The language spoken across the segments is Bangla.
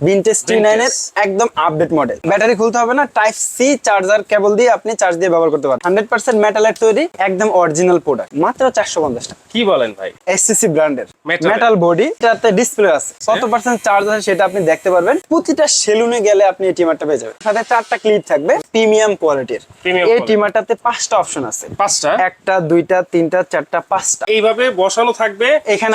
ভিনটেজ টি নাইন এর একদম আপডেট মডেল ব্যাটারি খুলতে হবে না টাইপ সি চার্জার কেবল দিয়ে আপনি চার্জ দিয়ে ব্যবহার করতে পারেন। হান্ড্রেড পার্সেন্ট মেটালের তৈরি একদম অরিজিনাল প্রোডাক্ট মাত্র চারশো পঞ্চাশ টাকা। কি বলেন ভাই? এসসিসি ব্র্যান্ডের মেটাল বডি ডিসপ্লে আছে। কত পার্সেন্ট চার্জ আছে সেটা আপনি দেখতে পারবেন। প্রতিটা সেলুনে গেলে আপনি এই টিমারটা পেয়ে যাবেন। সাথে চারটা ক্লিপ থাকবে প্রিমিয়াম কোয়ালিটির এই। টিমারটাতে পাঁচটা অপশন আছে। পাঁচটা? একটা দুইটা তিনটা চারটা পাঁচটা। এইভাবে বসানো থাকবে এখানে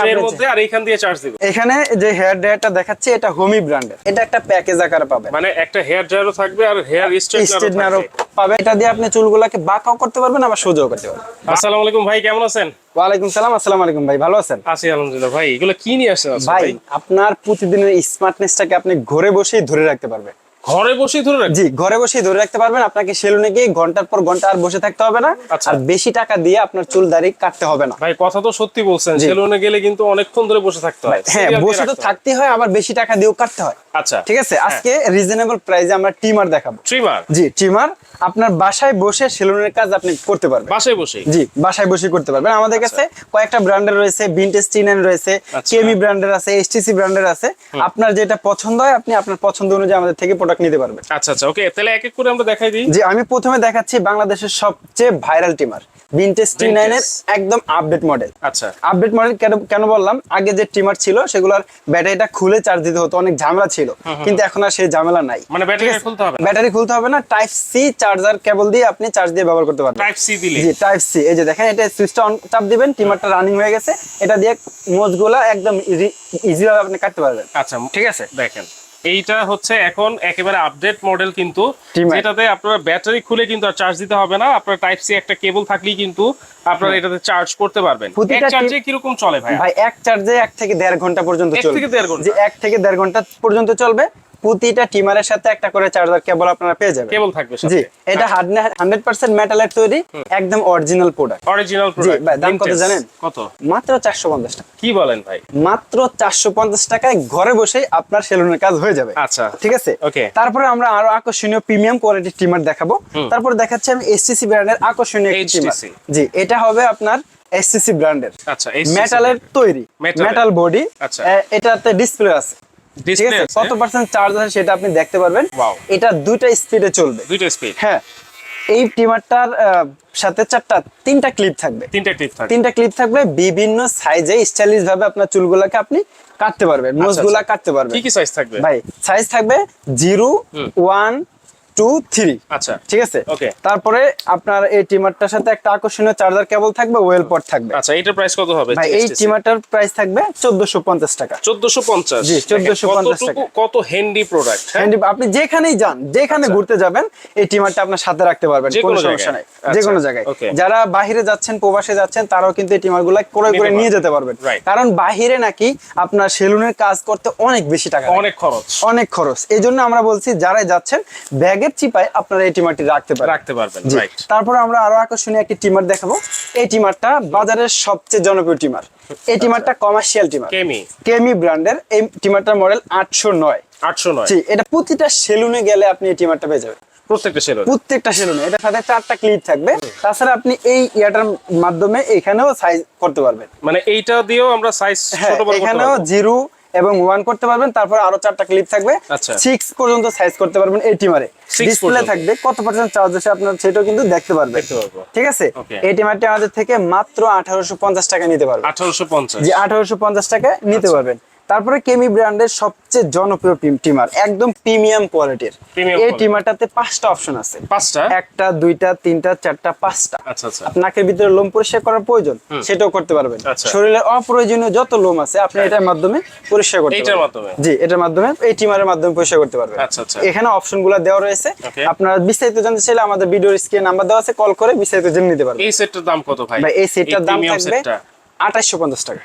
আর এইখান দিয়ে চার্জ দিবে এখানে যে হেয়ার ড্রায়ারটা দেখাচ্ছে এটা হোমি ব্র্যান্ডের এটা একটা প্যাকেজ আকারে পাবেন। মানে একটা হেয়ার ড্রায়ারও থাকবে আর হেয়ার স্ট্রেটনারও পাবে। এটা দিয়ে আপনি চুলগুলোকে বাঁকাও করতে পারবেন আবার সোজাও করতে পারবেন। আসসালামু আলাইকুম ভাই কেমন আছেন? ওয়ালাইকুম সালাম আসসালামু আলাইকুম ভাই ভালো আছেন? আছি আলহামদুলিল্লাহ ভাই এগুলো কি নিয়ে আসছেন ভাই ভাই? আপনার প্রতিদিনের স্মার্টনেসটাকে আপনি ঘরে বসেই ধরে রাখতে পারবেন। ঘরে বসেই ধরে জি ঘরে বসেই ধরে রাখতে পারবেন। আপনাকে সেলুনে গিয়ে ঘণ্টার পর ঘণ্টা আর বসে থাকতে হবে না। আচ্ছা। আর বেশি টাকা দিয়ে আপনার চুল দাড়ি কাটতে হবে না। ভাই কথা তো সত্যি বলছেন। সেলুনে গেলে কিন্তু অনেকক্ষণ ধরে বসে থাকতে হয়। হ্যাঁ বসে তো থাকতে হয়। আবার বেশি টাকা দিয়েও কাটতে হয়। আচ্ছা। ঠিক আছে? আজকে রিজনেবল প্রাইসে আমরা টিমার দেখাবো। ট্রিমার জি টিমার আপনার বাসায় বসে সেলুনের কাজ আপনি করতে পারবেন। বাসায় বসেই জি বাসায় বসে করতে পারবেন। আমাদের কাছে কয়েকটা ব্র্যান্ডের রয়েছে ভিনটেজ টিনেন রয়েছে আচ্ছা। কেমি ব্র্যান্ডের আছে এইচটিসি ব্র্যান্ডের আছে। আপনার যেটা পছন্দ হয় আপনি আপনার পছন্দ অনুযায়ী আমাদের থেকে প্রোডাক্ট নিতে পারবেন আচ্ছা আচ্ছা ওকে তাহলে এক এক করে আমরা দেখাই দিই। জি আমি প্রথমে দেখাচ্ছি বাংলাদেশের সবচেয়ে ভাইরাল টিমার ভিনটেজ টি নাইনের একদম আপডেট মডেল আচ্ছা। আপডেট মডেল কেন বললাম? আগে যে টিমার ছিল সেগুলোর ব্যাটারিটা খুলে চার্জ দিতে হতো অনেক ঝামেলা ছিল। কিন্তু এখন আর সেই ঝামেলা নাই। মানে ব্যাটারি খুলতে হবে ব্যাটারি খুলতে হবে না টাইপ সি চার্জার কেবল দিয়ে আপনি চার্জ দিয়ে ব্যবহার করতে পারবেন। টাইপ সি দিলে? জি টাইপ সি এই যে দেখেন এটা সুইচটা অন চাপ দিবেন টিমারটা রানিং হয়ে গেছে। এটা দিয়ে মোজগুলা একদম ইজি ভাবে আপনি কাটতে পারবেন। আচ্ছা ঠিক আছে দেখেন। এইটা হচ্ছে এখন একেবারে আপডেট মডেল কিন্তু এটাতে যেটাতে আপনার ব্যাটারি খুলে কিন্তু আর চার্জ দিতে হবে না। আপনার টাইপ সি একটা কেবল থাকলেই কিন্তু আপনারা এটাতে চার্জ করতে পারবেন। এক চার্জে কি রকম চলে ভাই ভাই এক চার্জে এক থেকে দেড় ঘণ্টা পর্যন্ত এক চলবে। থেকে দেড় ঘণ্টা? এক থেকে দেড় ঘণ্টা পর্যন্ত চলবে প্রতিটা টিমারের সাথে একটা করে চার্জার কেবল আপনারা পেয়ে যাবেন। কেবল থাকবে জি এটা হান্ড্রেড পার্সেন্ট মেটালের তৈরি একদম অরিজিনাল প্রোডাক্ট অরিজিনাল ভাই, দাম কত জানেন? কত? মাত্র চারশো পঞ্চাশ টাকা। কি বলেন ভাই? মাত্র চারশো পঞ্চাশ টাকায় ঘরে বসেই আপনার সেলুনের কাজ হয়ে যাবে। আচ্ছা। ঠিক আছে? Okay. তারপরে আমরা আরও আকর্ষণীয় প্রিমিয়াম কোয়ালিটির টিমার দেখাবো। তারপরে দেখাচ্ছি আমি এসটিসি ব্র্যান্ডের আকর্ষণীয় একটি টিমার। জি এটা হবে আপনার এসটিসি ব্র্যান্ডের আচ্ছা মেটালের তৈরি। মেটাল বডি আচ্ছা। এটাতে ডিসপ্লে আছে। কত পার্সেন্ট চার্জ আছে সেটা আপনি দেখতে পারবেন। এটা দুইটা স্পিডে চলবে। দুইটা স্পিড হ্যাঁ এই টিমারটার সাথে চারটা তিনটা ক্লিপ থাকবে। তিনটা ক্লিপ থাকবে। তিনটা ক্লিপ থাকবে বিভিন্ন সাইজে স্টাইলিশ ভাবে আপনার চুলগুলোকে আপনি কাটতে পারবেন মোজগুলা আচ্ছা। কাটতে পারবেন। কি কি সাইজ থাকবে? ভাই সাইজ থাকবে জিরো ওয়ান টু থ্রি আচ্ছা। ঠিক আছে. তারপরে আপনার এই টিমারটার সাথে একটা আকর্ষণীয় চার্জার কেবল থাকবে ওয়েল পট থাকবে। আচ্ছা এটার প্রাইস কত হবে? ভাই এই টিমারটার প্রাইস থাকবে চোদ্দশো পঞ্চাশ টাকা। চোদ্দশো পঞ্চাশ। জি, 1450 টাকা। কত হ্যান্ডি প্রোডাক্ট Handy- আপনি যেখানেই যান যেখানে আচ্ছা। ঘুরতে যাবেন এই টিমারটা আপনার সাথে রাখতে পারবেন কোনো সমস্যা নাই। যে কোনো আচ্ছা, জায়গায়। যারা বাহিরে যাচ্ছেন প্রবাসে যাচ্ছেন তারাও কিন্তু এই টিমারগুলা ক্রয় করে নিয়ে যেতে পারবেন। কারণ বাহিরে নাকি আপনার সেলুনের কাজ করতে অনেক বেশি টাকা অনেক খরচ। অনেক খরচ। এই জন্য আমরা বলছি যারাই যাচ্ছেন ব্যাগের চিপায় আপনারা এই টিমারটি রাখতে পারেন। রাখতে পারবেন। রাইট তারপরে আমরা আরও আকর্ষণীয় একটি টিমার দেখাবো। এই টিমারটা বাজারের সবচেয়ে জনপ্রিয় টিমার। এই টিমারটা কমার্শিয়াল টিমার। কেমি। কেমি ব্র্যান্ডের এই টিমারটার মডেল আটশো নয়। আটশো নয়। জি এটা প্রতিটা সেলুনে গেলে আপনি এই টিমারটা পেয়ে যাবেন। প্রত্যেকটা সেলুন? প্রত্যেকটা সেলুনে। এটার সাথে চারটা ক্লিপ থাকবে। তাছাড়া আপনি এই ইয়াটার মাধ্যমে এখানেও সাইজ করতে পারবেন। মানে এইটা দিয়েও আমরা সাইজ হ্যাঁ ছোট বড় করতে এখানেও জিরো এবং ওয়ান করতে পারবেন তারপর আরও চারটা ক্লিপ থাকবে। আচ্ছা। সিক্স পর্যন্ত সাইজ করতে পারবেন এটি মারে ডিসপ্লে থাকবে কত পার্সেন্ট চার্জ আছে আপনার সেটাও কিন্তু দেখতে পারবেন। ঠিক আছে? এটি এই টিমারটি আমাদের থেকে মাত্র আঠারোশো পঞ্চাশ টাকা নিতে পারবেন। আঠারোশো পঞ্চাশ। যে আঠারোশো পঞ্চাশ টাকা নিতে আচ্ছা। পারবেন। তারপরে কেমি ব্র্যান্ডের সবচেয়ে জনপ্রিয় টিমার একদম প্রিমিয়াম কোয়ালিটির। এই টিমারটাতে পাঁচটা অপশন আছে। পাঁচটা? একটা দুইটা তিনটা চারটা পাঁচটা। আচ্ছা আচ্ছা। নাকের ভিতরে লোম পরিষ্কার করার প্রয়োজন সেটাও করতে পারবেন। আচ্ছা। শরীরের অপ্রয়োজনীয় যত লোম আছে আপনি এটার মাধ্যমে পরিষ্কার করতে পারবেন। জি এটার মাধ্যমে এই টিমারের মাধ্যমে পরিষ্কার করতে পারবেন। এখানে অপশনগুলো দেওয়া রয়েছে. আপনারা বিস্তারিত জানতে চাইলে আমাদের ভিডিওর স্ক্রিনে নাম্বার দেওয়া আছে কল করে বিস্তারিত জেনে নিতে পারবেন। এই সেটটার দাম কত ভাই? ভাই এই সেটটার দাম থাকবে পঞ্চাশ টাকা।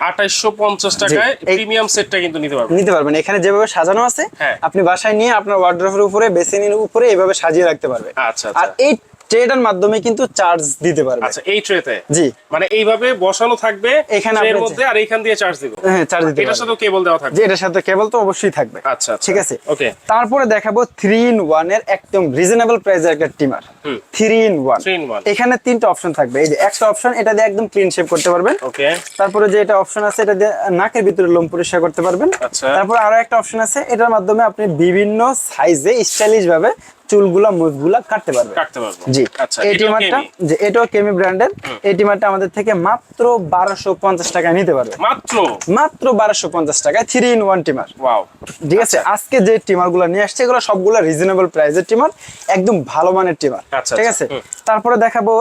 পঞ্চাশ টাকায় প্রিমিয়াম সেটটা কিন্তু নিতে পারবেন। নিতে পারবেন। এখানে যেভাবে সাজানো আছে হ্যাঁ। আপনি বাসায় নিয়ে আপনার ওয়ার্ড্রফের উপরে বেসিনের উপরে এইভাবে সাজিয়ে রাখতে পারবেন। আচ্ছা, আচ্ছা। আর এই ট্রেডার মাধ্যমে কিন্তু চার্জ দিতে পারবে। আচ্ছা এই ট্রেতে? জি। মানে এইভাবে বসানো থাকবে এখানে এর মধ্যে আর এইখান দিয়ে চার্জ দিব? হ্যাঁ চার্জ দিতে এটার সাথে কেবল দেওয়া থাকবে? এটার সাথে কেবল তো অবশ্যই থাকবে। আচ্ছা আচ্ছা। ঠিক আছে? ওকে তারপরে দেখাবো থ্রি ইন ওয়ানের একদম রিজনেবল প্রাইসের একটা trimmer hmm. Three in one Three in one। এখানে তিনটা অপশন থাকবে। এই যে একটা অপশন এটা দিয়ে একদম ক্লিন শেপ করতে পারবেন। ওকে তারপরে যে এটা অপশন আছে এটা দিয়ে নাকের ভিতরে লোম পরিষ্কার করতে পারবেন। আচ্ছা। তারপর আরও একটা অপশন আছে এটার মাধ্যমে আপনি বিভিন্ন সাইজে স্টাইলিশ ভাবে চুলগুলা মুখগুলা কাটতে পারবে। কাটতে পারবে। জি। আচ্ছা এই টিমারটা যে এটাও কেমি ব্র্যান্ডের। এই টিমারটা আমাদের থেকে মাত্র বারোশো পঞ্চাশ টাকায় নিতে পারবে। মাত্র? মাত্র বারোশো পঞ্চাশ টাকায় three in one trimmer wow ঠিক আছে? আজকে যে টিমারগুলো নিয়ে আসছে এগুলো সবগুলো রিজনেবল প্রাইসের টিমার একদম ভালো মানের টিমার আচ্ছা, ঠিক আচ্ছা, আছে? তারপরে দেখাবো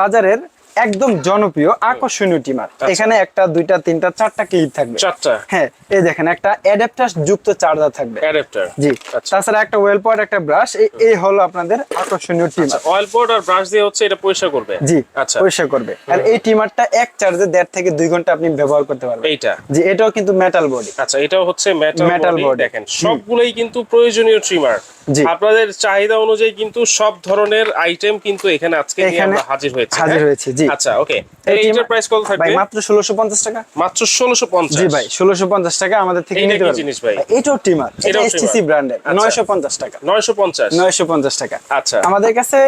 বাজারের একদম জনপ্রিয় আকর্ষণীয় টিমার। এখানে একটা দুইটা তিনটা চারটা ক্লিপ থাকবে। চারটা। হ্যাঁ এই দেখেন একটা অ্যাডাপ্টার যুক্ত চার্জার থাকবে। অ্যাডাপ্টার জি। আচ্ছা। তাছাড়া একটা ওয়েল পয়েন্ট একটা ব্রাশ এই হলো আপনাদের আকর্ষণীয় টিমার। অয়েল পোর্ট আর ব্রাশ দিয়ে হচ্ছে এটা পরিষ্কার করবে? জি আচ্ছা। পরিষ্কার করবে। আর এই টিমারটা এক চার্জে দেড় থেকে দুই ঘণ্টা আপনি ব্যবহার করতে পারবেন। এইটা। জি এটাও কিন্তু মেটাল বডি আচ্ছা এটাও হচ্ছে মেটাল Metal বডি। দেখেন সবগুলোই কিন্তু প্রয়োজনীয় ট্রিমার। আপনাদের চাহিদা অনুযায়ী কিন্তু সব ধরনের আইটেম কিন্তু এখানে আজকে নিয়ে আমরা হাজির হয়েছি হাজির হ্যাঁ? হয়েছি, জি। আচ্ছা ওকে এইটার প্রাইস কত ভাই মাত্র ষোলোশো পঞ্চাশ টাকা। মাত্র 1650 জি ভাই ষোলোশো পঞ্চাশ টাকা আমাদের থেকে এইটা নিতে পারবেন। জিনিস ভাই? এটাও টিমার এটা এসটিসি। ব্র্যান্ডের আচ্ছা। নয়শো পঞ্চাশ টাকা। 950 নয়শো পঞ্চাশ টাকা। আচ্ছা। আমাদের কাছে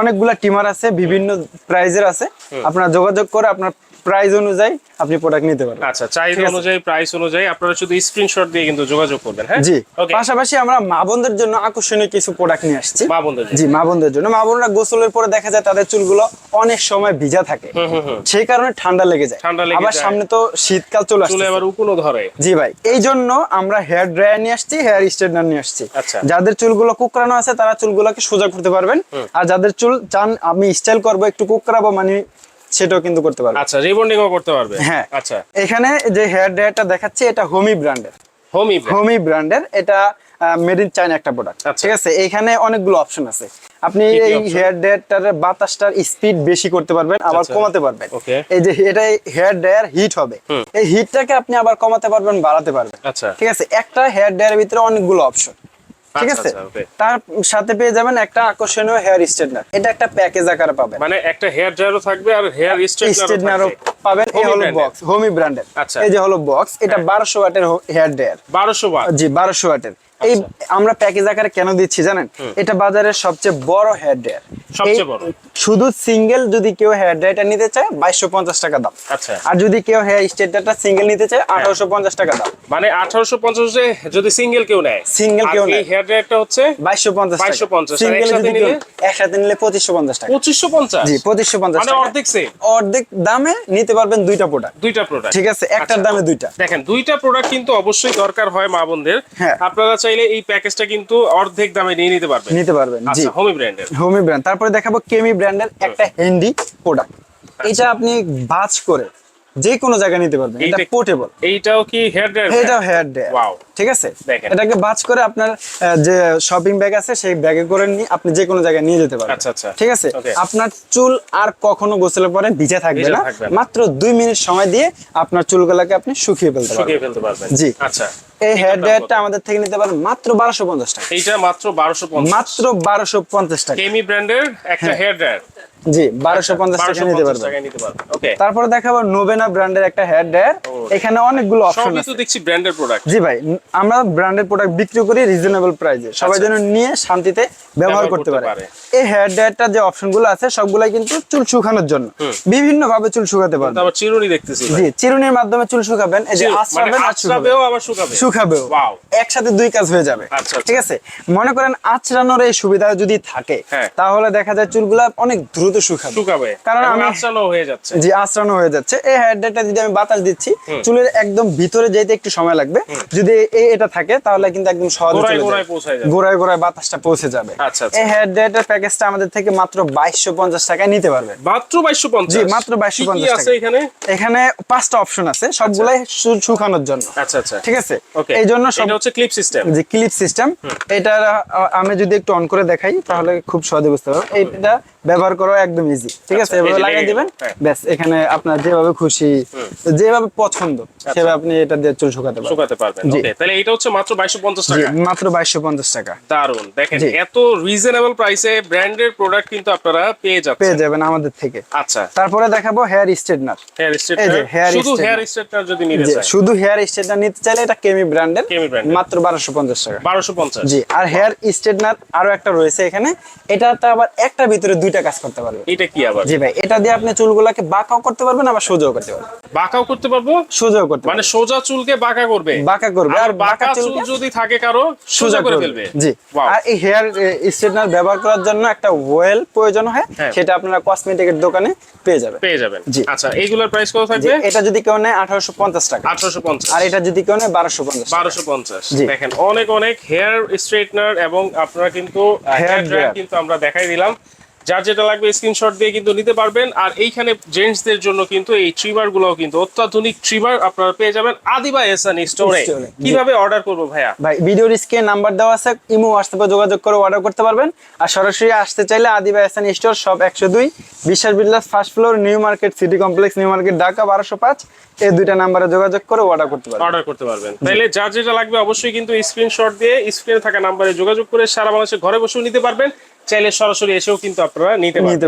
অনেকগুলা টিমার আছে বিভিন্ন প্রাইজের আছে। আপনারা যোগাযোগ করে আপনার প্রাইস অনুযায়ী আপনি প্রোডাক্ট নিতে পারবেন। আচ্ছা চাহিদা অনুযায়ী প্রাইস অনুযায়ী আপনারা শুধু স্ক্রিনশট দিয়ে কিন্তু যোগাযোগ করবেন হ্যাঁ? জি পাশাপাশি আমরা মা বোনদের জন্য আকর্ষণীয় কিছু প্রোডাক্ট নিয়ে আসছি। মা বোনদের জি মা বোনদের জন্য। মা বোনরা গোসলের পরে দেখা যায় তাদের চুলগুলো অনেক সময় ভিজা থাকে। হুম হুম হুম। সেই কারণে ঠান্ডা লেগে যায়। ঠান্ডা লেগে আবার সামনে তো শীতকাল চলে চুলে আসছে আবার উকুনও ধরে। জি ভাই এই জন্য আমরা হেয়ার ড্রায়ার নিয়ে আসছি হেয়ার স্ট্রেটনার নিয়ে আসছি। আচ্ছা। যাদের চুলগুলো কুকরানো আছে তারা চুলগুলোকে সোজা করতে পারবেন। আর যাদের চুল চান আমি স্টাইল করব একটু কুকরাবো মানে সেটাও কিন্তু করতে পারবেন আচ্ছা রিবন্ডিংও করতে পারবে? হ্যাঁ। আচ্ছা। এখানে যে হেয়ার ড্রায়ারটা দেখাচ্ছি এটা হোমি ব্র্যান্ডের হোমি হোমি ব্র্যান্ডের এটা মেড ইন চাইনা একটা প্রোডাক্ট আচ্ছা। ঠিক আছে? এখানে অনেকগুলো অপশন আছে। আপনি এই হেয়ার ড্রায়ারটার বাতাসটার স্পিড বেশি করতে পারবেন আবার আচ্ছা। কমাতে পারবেন. এই যে এটা হেয়ার ড্রায়ার হিট হবে। এই হিটটাকে আপনি আবার কমাতে পারবেন বাড়াতে পারবেন। আচ্ছা। ঠিক আছে? একটা হেয়ার ড্রায়ারের ভিতরে অনেকগুলো অপশন ঠিক আচ্ছা, আছে? আচ্ছা, তার সাথে পেয়ে যাবেন একটা আকর্ষণীয় হেয়ার স্ট্রেটনার এটা একটা প্যাকেজ আকারে পাবেন। মানে একটা হেয়ার ড্রায়ারও থাকবে আর হেয়ার স্ট্রেটনারও স্ট্রেটনারও পাবেন এই হলো বক্স হোমি ব্র্যান্ডের আচ্ছা। এই যে হলো বক্স এটা বারোশো ওয়াটের হেয়ার ড্রায়ার 1200 ওয়াট? জি বারোশো ওয়াটের। এই আচ্ছা। আমরা প্যাকেজ আকারে কেন দিচ্ছি জানেন? এটা বাজারের সবচেয়ে বড় হেয়ার ড্রায়ার সবচেয়ে বড়। শুধু সিঙ্গেল যদি কেউ হেয়ার ড্রায়ারটা নিতে চায় বাইশশো পঞ্চাশ টাকা দাম। আচ্ছা। আর যদি কেউ হেয়ার স্ট্রেটনারটা সিঙ্গেল নিতে চায় আঠারোশো পঞ্চাশ টাকা দাম। মানে 1850 এ যদি সিঙ্গেল কেউ নেয় Single কেউ নেয়। হেয়ার ড্রায়ারটা হচ্ছে বাইশশো পঞ্চাশ 2250 আর সিঙ্গেল যদি কেউ নিলে? একসাথে নিলে পঁচিশশো পঞ্চাশ টাকা। 2550 জি পঁচিশশো পঞ্চাশ মানে অর্ধেক সেম অর্ধেক দামে নিতে পারবেন দুইটা প্রোডাক্ট দুইটা প্রোডাক্ট ঠিক আছে একটার দামে দুইটা। দেখেন দুইটা প্রোডাক্ট কিন্তু অবশ্যই দরকার হয় মা বোনদের। হ্যাঁ। আপনারা চাইলে এই প্যাকেজটা কিন্তু অর্ধেক দামে নিয়ে নিতে পারবেন। নিতে পারবেন জি। আচ্ছা হোমি ব্র্যান্ডের হোমি ব্র্যান্ড তারপরে দেখাবো কেমি ব্র্যান্ডের একটা হ্যান্ডি প্রোডাক্ট এটা আপনি বাজ করে যে কোনো জায়গায় নিতে পারবেন। এটা পোর্টেবল এইটাও কি হেয়ার ড্রায়ার এটাও হেয়ার ড্রায়ার. ঠিক আছে? এটাকে বাজ করে আপনার যে শপিং ব্যাগ আছে সেই ব্যাগে করে নিয়ে আপনি যে কোনো জায়গায় নিয়ে যেতে পারবেন। আচ্ছা, আচ্ছা। ঠিক আছে? আপনার চুল আর কখনো গোসলের পরে ভিজে থাকবে না। মাত্র দুই মিনিট সময় দিয়ে আপনার চুলগুলোকে আপনি শুকিয়ে ফেলতে শুকিয়ে পারবেন ফেলতে পারবেন। জি। আচ্ছা। এই হেয়ার ড্রায়ারটা আমাদের থেকে নিতে পারেন মাত্র বারোশো পঞ্চাশ টাকা। এইটা মাত্র 1250 মাত্র বারোশো পঞ্চাশ টাকা। কেমি ব্র্যান্ডের একটা হ্যাঁ। হেয়ার ড্রায়ার জি বারোশো পঞ্চাশ টাকা নিতে পারবেন পারবেন ওকে তারপরে দেখাবো ব্র্যান্ডের একটা হেয়ার ড্রায়ার এখানে অনেকগুলো অপশন আছে। দেখছি ব্র্যান্ডের প্রোডাক্ট জি ভাই আমরা ব্র্যান্ডেড প্রোডাক্ট বিক্রি করি রিজনেবল প্রাইসে সবাই আচ্ছা। যেন নিয়ে শান্তিতে ব্যবহার করতে পারে। এই হেয়ার ড্রায়ারটার যে অপশনগুলো আছে সবগুলাই কিন্তু চুল শুকানোর জন্য। বিভিন্ন ভাবে চুল শুকাতে পারবে। আবার চিরুনি দেখতেছি জি চিরুনির মাধ্যমে চুল শুকাবেন। এই যে চিরু- মানে আর আবার শুকাবে শুকাবেও। Wow. একসাথে দুই কাজ হয়ে যাবে। আচ্ছা, আচ্ছা। ঠিক আছে? মনে করেন আঁচড়ানোর এই সুবিধা যদি থাকে হ্যাঁ। তাহলে দেখা যায় চুলগুলা অনেক দ্রুত শুকাবে। শুকাবে। কারণ আমি আঁচড়ানো হয়ে যাচ্ছে। জি আঁচড়ানো হয়ে যাচ্ছে। এই হেয়ার ড্রায়ারটা যদি আমি বাতাস দিচ্ছি চুলের একদম ভিতরে যেতে একটু সময় লাগবে। যদি এই এটা থাকে তাহলে কিন্তু একদম সহজে চলে যাবে। গোড়ায় গোড়ায় বাতাসটা পৌঁছে যাবে। আচ্ছা, আচ্ছা। এই হেয়ার ড্রায়ারটার প্যাকেজটা আমাদের থেকে মাত্র বাইশশো পঞ্চাশ টাকায় নিতে পারবেন মাত্র 2250 জি, মাত্র 2250 কি কি আছে এখানে? এখানে পাঁচটা অপশন আছে। সবগুলাই চুল শুকানোর জন্য। আচ্ছা আচ্ছা। ঠিক আছে? ওকে এই জন্য সব এটা হচ্ছে ক্লিপ সিস্টেম যে ক্লিপ সিস্টেম এটা আমি যদি একটু অন করে দেখাই তাহলে খুব সহজে বুঝতে পারব। এইটা ব্যবহার করা একদম ইজি ঠিক আছে? আচ্ছা, এভাবে যে লাগিয়ে দিবেন। হ্যাঁ। ব্যাস এখানে আপনার যেভাবে খুশি যেভাবে পছন্দ সেভাবে আপনি এটা দিয়ে চুল শুকাতে পারবেন। শুকাতে পারবেন। ওকে তাহলে এটা হচ্ছে মাত্র বাইশশো পঞ্চাশ জি, টাকা। মাত্র বাইশশো পঞ্চাশ টাকা। দারুণ দেখেন এত রিজনেবল প্রাইসে ব্র্যান্ডের প্রোডাক্ট কিন্তু আপনারা পেয়ে পেয়ে যাবেন আমাদের থেকে। আচ্ছা। তারপরে দেখাবো হেয়ার স্ট্রেটনার হেয়ার স্ট্রেটনার শুধু হেয়ার স্ট্রেটনার যদি নিতে চায়। শুধু হেয়ার স্ট্রেটনার নিতে চাইলে এটা কেমি ব্র্যান্ডের কেমি ব্র্যান্ডের মাত্র বারোশো পঞ্চাশ টাকা। বারোশো পঞ্চাশ। জি আর হেয়ার স্ট্রেটনার আরও একটা রয়েছে এখানে। এটাতে আবার একটা ভিতরে দুইটা কাজ করতে পারবে এটা কি আবার? জি ভাই এটা দিয়ে আপনি চুলগুলাকে বাঁকাও করতে পারবেন আবার সোজাও করতে পারবেন। বাঁকাও করতে পারব? সোজাও করতে মানে সোজা চুলকে বাঁকা করবে? বাঁকা করবে আর বাঁকা চুল যদি থাকে কারও সোজা করে ফেলবে। জি। আর এই হেয়ার স্ট্রেটনার ব্যবহার করার জন্য একটা ওয়েল প্রয়োজন হয় হ্যাঁ। সেটা আপনারা কসমেটিকের দোকানে পেয়ে যাবেন। পেয়ে যাবেন। জি। আচ্ছা এইগুলোর প্রাইস কত থাকবে? এটা যদি কেউ নেয় আঠারোশো পঞ্চাশ টাকা। আঠারোশো পঞ্চাশ। আর এটা যদি কেউ নেয় বারোশো পঞ্চাশ বারোশো পঞ্চাশ। জি। দেখেন অনেক অনেক হেয়ার স্ট্রেটনার এবং আপনারা কিন্তু হেয়ার ড্রায়ার কিন্তু আমরা দেখাই দিলাম। যার যেটা লাগবে স্ক্রিনশট দিয়ে কিন্তু নিতে পারবেন। আর এইখানে জেন্টসদের জন্য কিন্তু এই ট্রিমার গুলোও কিন্তু অত্যাধুনিক ট্রিমার আপনারা পেয়ে যাবেন আদিবা এসান স্টোরে কীভাবে অর্ডার করব ভাইয়া? ভাই ভিডিওর স্ক্রিনে নাম্বার দেওয়া আছে ইমো হোয়াটসঅ্যাপে যোগাযোগ করে অর্ডার করতে পারবেন। আর সরাসরি আসতে চাইলে আদিবা এসান স্টোর সব একশো দুই Biswas Bilash first floor new market city complex new market Dhaka বারোশো পাঁচ। এই দুইটা নাম্বারে যোগাযোগ করে অর্ডার করতে পারবেন। অর্ডার করতে পারবেন। তাহলে যার যেটা লাগবে অবশ্যই কিন্তু স্ক্রিনশট দিয়ে স্ক্রিনে থাকা নাম্বারে যোগাযোগ করে সারা বাংলাদেশে ঘরে বসেও নিতে পারবেন। চাইলে সরাসরি এসেও কিন্তু আপনারা নিতে পারেন